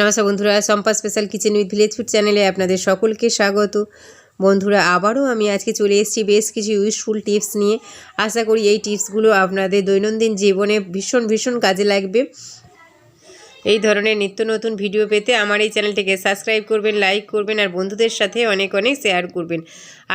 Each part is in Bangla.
নমস্কার বন্ধুরা Sampa special kitchen with village food চ্যানেলে আপনাদের সকলকে স্বাগত। বন্ধুরা, আবারও আমি আজকে চলে এসেছি বেশ কিছু ইউজফুল টিপস নিয়ে। আশা করি এই টিপসগুলো আপনাদের দৈনন্দিন জীবনে ভীষণ ভীষণ কাজে লাগবে। এই ধরনের নিত্য নতুন ভিডিও পেতে আমার এই চ্যানেলটিকে সাবস্ক্রাইব করবেন লাইক করবেন আর বন্ধুদের সাথে অনেক অনেক শেয়ার করবেন।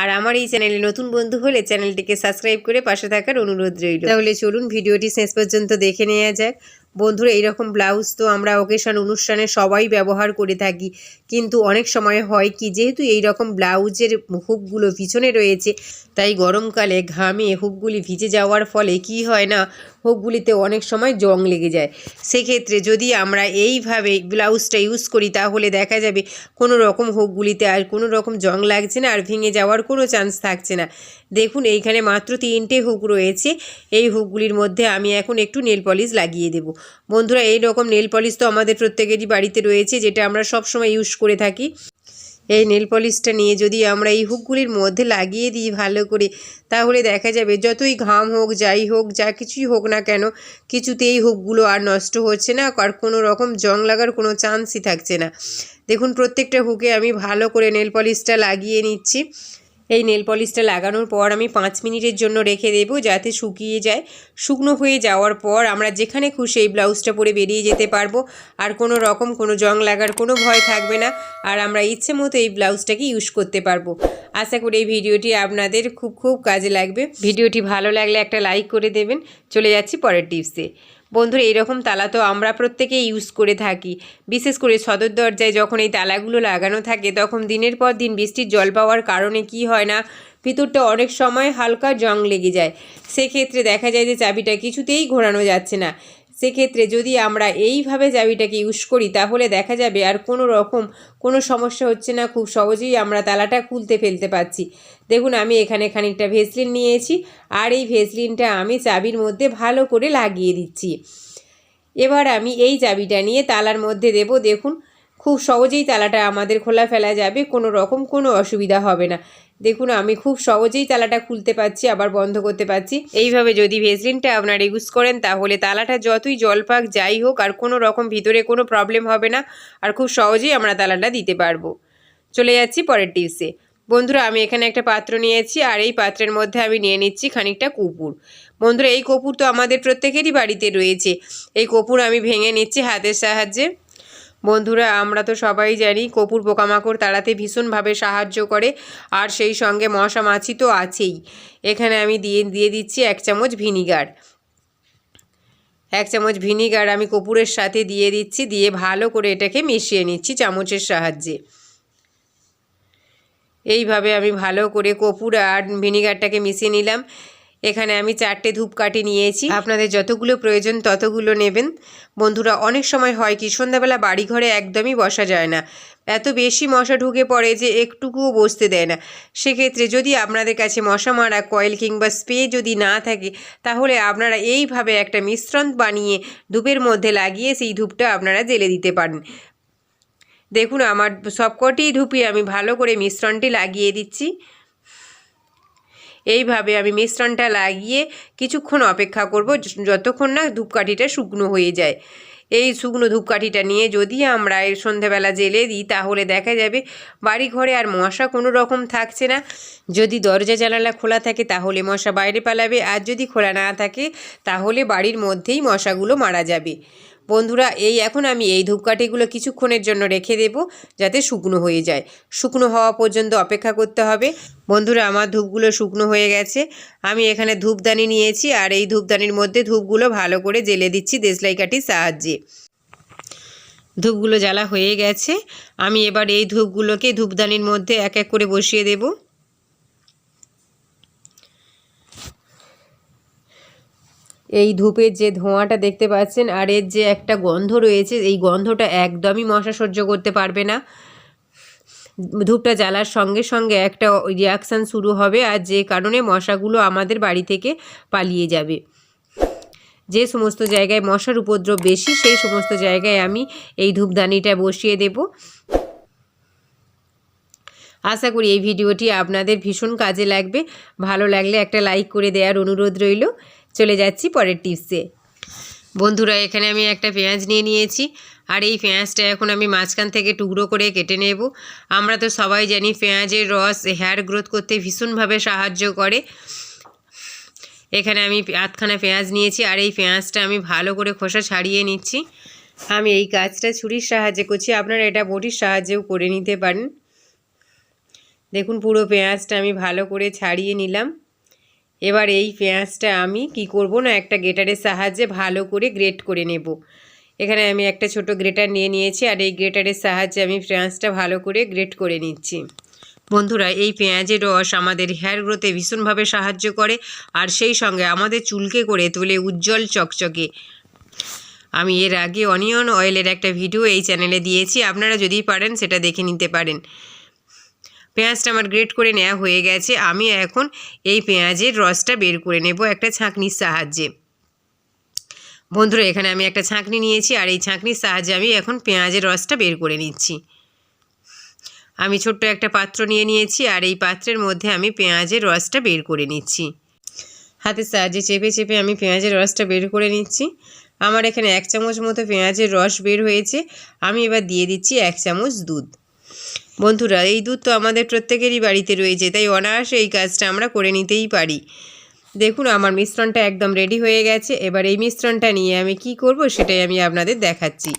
আর আমার এই চ্যানেলে নতুন বন্ধু হলে চ্যানেলটিকে সাবস্ক্রাইব করে পাশে থাকার অনুরোধ রইল। তাহলে চলুন ভিডিওটি শেষ পর্যন্ত দেখে নেওয়া যাক। বন্ধুরা, এইরকম ব্লাউজ তো আমরা ওকেশন অনুষ্ঠানে সবাই ব্যবহার করে থাকি। কিন্তু অনেক সময় হয় কি, যেহেতু এই রকম ব্লাউজের হুকগুলো পিছনে রয়েছে, তাই গরমকালে ঘামে হুকগুলি ভিজে যাওয়ার ফলে কি হয় না হুকগুলিতে অনেক সময় জং লেগে যায়। সেক্ষেত্রে যদি আমরা এইভাবে ব্লাউজটা ইউজ করি, তাহলে দেখা যাবে কোনো রকম হুকগুলিতে আর কোনো রকম জং লাগছে না, আর ভেঙে যাওয়ার কোনো চান্স থাকছে না। দেখুন, এইখানে মাত্র তিনটে হুক রয়েছে। এই হুকগুলির মধ্যে আমি এখন একটু নেল পলিশ লাগিয়ে দেব। বন্ধুরা এই রকম নেল পলিশ তো আমাদের প্রত্যেকেরই বাড়িতে রয়েছে, যেটা আমরা সব সময় ইউজ করে থাকি। এই নেল পলিশটা নিয়ে যদি আমরা এই হুকগুলির মধ্যে লাগিয়ে দিই ভালো করে, তাহলে দেখা যাবে যতই ঘাম হোক, যাই হোক, যা কিছুই হোক না কেন, কিছুতেই হুকগুলো আর নষ্ট হচ্ছে না, আর কোনো রকম জং লাগার কোনো চান্সই থাকছে না। দেখুন, প্রত্যেকটা হুকে আমি ভালো করে নেল পলিশটা লাগিয়ে নিচ্ছি। এই নেল পলিশটা লাগানোর পর আমি পাঁচ মিনিটের জন্য রেখে দেবো যাতে শুকিয়ে যায়। শুকনো হয়ে যাওয়ার পর আমরা যেখানে খুশি এই ব্লাউজটা পরে বেরিয়ে যেতে পারব। আর কোনো রকম কোনো জং লাগার কোনো ভয় থাকবে না। আর আমরা ইচ্ছে মতো এই ব্লাউজটাকে ইউজ করতে পারব। আশা করি এই ভিডিওটি আপনাদের খুব খুব কাজে লাগবে। ভিডিওটি ভালো লাগলে একটা লাইক করে দেবেন। চলে যাচ্ছি পরের টিপসে বন্ধুরা, এরকম তালা তো আমরা প্রত্যেকেই ইউজ করে থাকি। বিশেষ করে সদর দরজায় যখন এই তালাগুলো লাগানো থাকে, তখন দিনের পর দিন বৃষ্টির জল পাওয়ার কারণে কি হয় না, ভিতরটা অনেক সময় হালকা জং লেগে যায়। সেক্ষেত্রে দেখা যায় যে চাবিটা কিছুতেই ঘোরানো যাচ্ছে না। সেক্ষেত্রে যদি আমরা এইভাবে চাবিটাকে ইউজ করি, তাহলে দেখা যাবে আর কোনো রকম কোনো সমস্যা হচ্ছে না। খুব সহজেই আমরা তালাটা খুলতে ফেলতে পারছি। দেখুন, আমি এখানে খানিকটা ভেসলিন নিয়েছি আর এই ভেসলিনটা আমি চাবির মধ্যে ভালো করে লাগিয়ে দিচ্ছি। এবার আমি এই চাবিটা নিয়ে তালার মধ্যে দেব। দেখুন খুব সহজেই তালাটা আমাদের খোলা ফেলা যাবে, কোনো রকম কোনো অসুবিধা হবে না। দেখুন, আমি খুব সহজেই তালাটা খুলতে পারছি, আবার বন্ধ করতে পারছি। এইভাবে যদি ভেসলিনটা আপনারা ইউজ করেন, তাহলে তালাটা যতই জল পাক যাই হোক, আর কোনো রকম ভিতরে কোনো প্রবলেম হবে না, আর খুব সহজেই আমরা তালাটা দিতে পারব। চলে যাচ্ছি পরের টিপসে বন্ধুরা, আমি এখানে একটা পাত্র নিয়েছি, আর এই পাত্রের মধ্যে আমি নিয়ে নিচ্ছি খানিকটা কপুর বন্ধুরা, এই কপুর তো আমাদের প্রত্যেকেরই বাড়িতে রয়েছে। এই কপুর আমি ভেঙে নিচ্ছি হাতের সাহায্যে। বন্ধুরা, আমরা তো সবাই জানি কপুর পোকামাকড় তাড়াতে ভীষণভাবে সাহায্য করে, আর সেই সঙ্গে মশা মাছি তো আছেই। এখানে আমি দিয়ে দিয়ে দিচ্ছি এক চামচ ভিনিগার। এক চামচ ভিনিগার আমি কপুরের সাথে দিয়ে দিচ্ছি, দিয়ে ভালো করে এটাকে মিশিয়ে নিচ্ছি চামচের সাহায্যে। এইভাবে আমি ভালো করে কপুর আর ভিনিগারটাকে মিশিয়ে নিলাম। এখানে আমি চারটে ধূপকাঠি নিয়েছি। আপনাদের যতগুলো প্রয়োজন ততগুলো নেবেন। বন্ধুরা, অনেক সময় হয় কি, সন্ধ্যাবেলা বাড়িঘরে একদমই বসা যায় না। এত বেশি মশা ঢুকে পড়ে যে একটুকুও বসতে দেয় না। সেক্ষেত্রে যদি আপনাদের কাছে মশা মারা, কয়েল কিংবা স্প্রে যদি না থাকে, তাহলে আপনারা এইভাবে একটা মিশ্রণ বানিয়ে ধূপের মধ্যে লাগিয়ে সেই ধূপটা আপনারা জেলে দিতে পারেন। দেখুন, আমার সবকটি ধূপই আমি ভালো করে মিশ্রণটি লাগিয়ে দিচ্ছি। এইভাবে আমি মিশ্রণটা লাগিয়ে কিছুক্ষণ অপেক্ষা করব যতক্ষণ না ধূপকাঠিটা শুকনো হয়ে যায়। এই শুকনো ধূপকাঠিটা নিয়ে যদি আমরা এর সন্ধেবেলা জেলে দিই, তাহলে দেখা যাবে বাড়ি ঘরে আর মশা কোনো রকম থাকছে না। যদি দরজা জানালা খোলা থাকে, তাহলে মশা বাইরে পালাবে, আর যদি খোলা না থাকে, তাহলে বাড়ির মধ্যেই মশাগুলো মারা যাবে। বন্ধুরা, এই এখন আমি এই ধূপকাঠিগুলো কিছুক্ষণের জন্য রেখে দেব যাতে শুকনো হয়ে যায়। শুকনো হওয়া পর্যন্ত অপেক্ষা করতে হবে। বন্ধুরা, আমার ধূপগুলো শুকনো হয়ে গেছে। আমি এখানে ধূপদানি নিয়েছি আর এই ধূপদানির মধ্যে ধূপগুলো ভালো করে জেলে দিচ্ছি দেশলাই কাঠির সাহায্যে। ধূপগুলো জ্বালা হয়ে গেছে। আমি এবার এই ধূপগুলোকে ধূপদানির মধ্যে এক এক করে বসিয়ে দেবো। এই ধূপের যে ধোঁয়াটা দেখতে পাচ্ছেন, আর এর যে একটা গন্ধ রয়েছে, এই গন্ধটা একদমই মশা সহ্য করতে পারবে না। ধূপটা জ্বালার সঙ্গে সঙ্গে একটা রিয়াকশান শুরু হবে, আর যে কারণে মশাগুলো আমাদের বাড়ি থেকে পালিয়ে যাবে। যে সমস্ত জায়গায় মশার উপদ্রব বেশি, সেই সমস্ত জায়গায় আমি এই ধূপদানিটা বসিয়ে দেব। আশা করি এই ভিডিওটি আপনাদের ভীষণ কাজে লাগবে। ভালো লাগলে একটা লাইক করে দেওয়ার অনুরোধ রইল। চলে যাচ্ছি পরের টিপসে। বন্ধুরা, এখানে আমি একটা পেঁয়াজ নিয়ে নিয়েছি। আর এই পেঁয়াজটা এখন আমি মাঝখান থেকে টুকরো করে কেটে নেব। আমরা তো সবাই জানি পেঁয়াজের রস হেয়ার গ্রোথ করতে ভীষণভাবে সাহায্য করে। এখানে আমি আধখানা পেঁয়াজ নিয়েছি আর এই পেঁয়াজটা আমি ভালো করে খোসা ছাড়িয়ে নিচ্ছি। আমি এই কাজটা ছুরির সাহায্যে করছি। আপনারা এটা বটির সাহায্যেও করে নিতে পারেন। দেখুন, পুরো পেঁয়াজটা আমি ভালো করে ছাড়িয়ে নিলাম। এবার এই পেঁয়াজটা আমি কি করব না, একটা গ্রেটারের সাহায্যে ভালো করে গ্রেট করে নেব। এখানে আমি একটা ছোট গ্রেটার নিয়ে নিয়েছি আর এই গ্রেটারের সাহায্যে আমি পেঁয়াজটা ভালো করে গ্রেট করে নিচ্ছি। বন্ধুরা, এই পেঁয়াজের রস আমাদের হেয়ার গ্রোথে ভীষণভাবে সাহায্য করে আর সেই সঙ্গে আমাদের চুলকে করে তোলে উজ্জ্বল চকচকে। আমি এর আগে অনিয়ন অয়েলের একটা ভিডিও এই চ্যানেলে দিয়েছি, আপনারা যদি পারেন সেটা দেখে নিতে পারেন। পেঁয়াজটা আমার গ্রেট করে নেওয়া হয়ে গেছে। আমি এখন এই পেঁয়াজের রসটা বের করে নেব একটা ছাঁকনির সাহায্যে। বন্ধুরা, এখানে আমি একটা ছাঁকনি নিয়েছি আর এই ছাঁকনির সাহায্যে আমি এখন পেঁয়াজের রসটা বের করে নিচ্ছি। আমি ছোট্ট একটা পাত্র নিয়ে নিয়েছি আর এই পাত্রের মধ্যে আমি পেঁয়াজের রসটা বের করে নিচ্ছি। হাতের সাহায্যে চেপে চেপে আমি পেঁয়াজের রসটা বের করে নিচ্ছি। আমার এখানে এক চামচ মতো পেঁয়াজের রস বের হয়েছে। আমি এবার দিয়ে দিচ্ছি এক চামচ দুধ। বন্ধুরা, এই দুধ তো আমাদের প্রত্যেকেরই বাড়িতে রয়েছে, তাই অনায়াসে এই কাজটা আমরা করে নিতেই পারি। দেখুন, আমার মিশ্রণটা একদম রেডি হয়ে গেছে। এবার এই মিশ্রণটা নিয়ে আমি কি করব সেটাই আমি আপনাদের দেখাচ্ছি।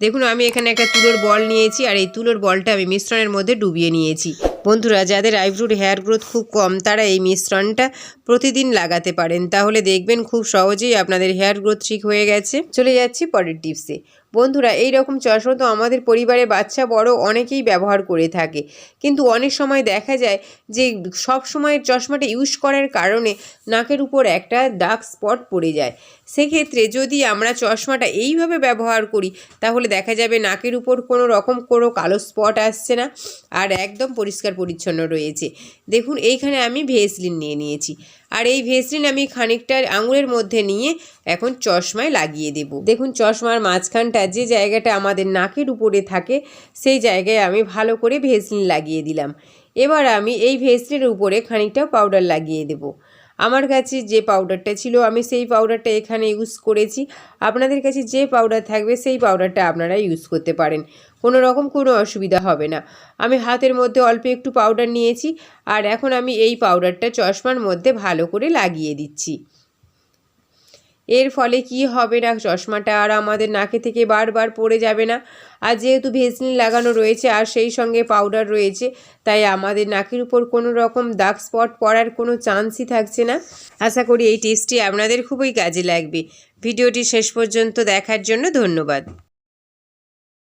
দেখুন, আমি এখানে একটা তুলোর বল নিয়েছি আর এই তুলোর বলটা আমি মিশ্রণের মধ্যে ডুবিয়ে নিয়েছি। বন্ধুরা, যাদের আইব্রুড হেয়ার গ্রোথ খুব কম, তারা এই মিশ্রণটা প্রতিদিন লাগাতে পারেন। তাহলে দেখবেন খুব সহজেই আপনাদের হেয়ার গ্রোথ ঠিক হয়ে গেছে। চলে যাচ্ছি পরের টিপসে বন্ধুরা এই রকম চশমা তো আমাদের পরিবারে বাচ্চা বড় অনেকেই ব্যবহার করে থাকে। কিন্তু অনেক সময় দেখা যায় যে সব সময় চশমাটা ইউজ করার কারণে নাকের উপর একটা ডার্ক স্পট পড়ে যায়। সেক্ষেত্রে যদি আমরা চশমাটা এইভাবে ব্যবহার করি, তাহলে দেখা যাবে নাকের উপর কোনো রকম কোনো কালো স্পট আসছে না। আর একদম পরিষ্কার পরিচ্ছন্ন রয়েছে। দেখুন, এইখানে আমি ভেসলিন নিয়ে নিয়েছি। আর এই ভেসলিন আমি খানিকটা আঙুলের মধ্যে নিয়ে এখন চশমায় লাগিয়ে দেব। দেখুন চশমার মাঝখানটা যে জায়গাটা আমাদের নাকের উপরে থাকে, সেই জায়গায় আমি ভালো করে ভেসলিন লাগিয়ে দিলাম। এবার আমি এই ভেসলিনের উপরে খানিকটা পাউডার লাগিয়ে দেবো। আমার কাছে যে পাউডারটা ছিল, আমি সেই পাউডারটা এখানে ইউজ করেছি। আপনাদের কাছে যে পাউডার থাকবে, সেই পাউডারটা আপনারা ইউজ করতে পারেন। কোনো রকম কোনো অসুবিধা হবে না। আমি হাতের মধ্যে অল্প একটু পাউডার নিয়েছি, আর এখন আমি এই পাউডারটা চশমার মধ্যে ভালো করে লাগিয়ে দিচ্ছি। এর ফলে কি হবে না? চশমাটা আর আমাদের নাকে থেকে বারবার পড়ে যাবে না। আর যেহেতু ভেসলিন লাগানো রয়েছে আর সেই সঙ্গে পাউডার রয়েছে, তাই আমাদের নাকের উপর কোনো রকম দাগ স্পট পড়ার কোনো চান্সই থাকছে না। আশা করি এই টেস্টটি আপনাদের খুবই কাজে লাগবে। ভিডিওটি শেষ পর্যন্ত দেখার জন্য ধন্যবাদ।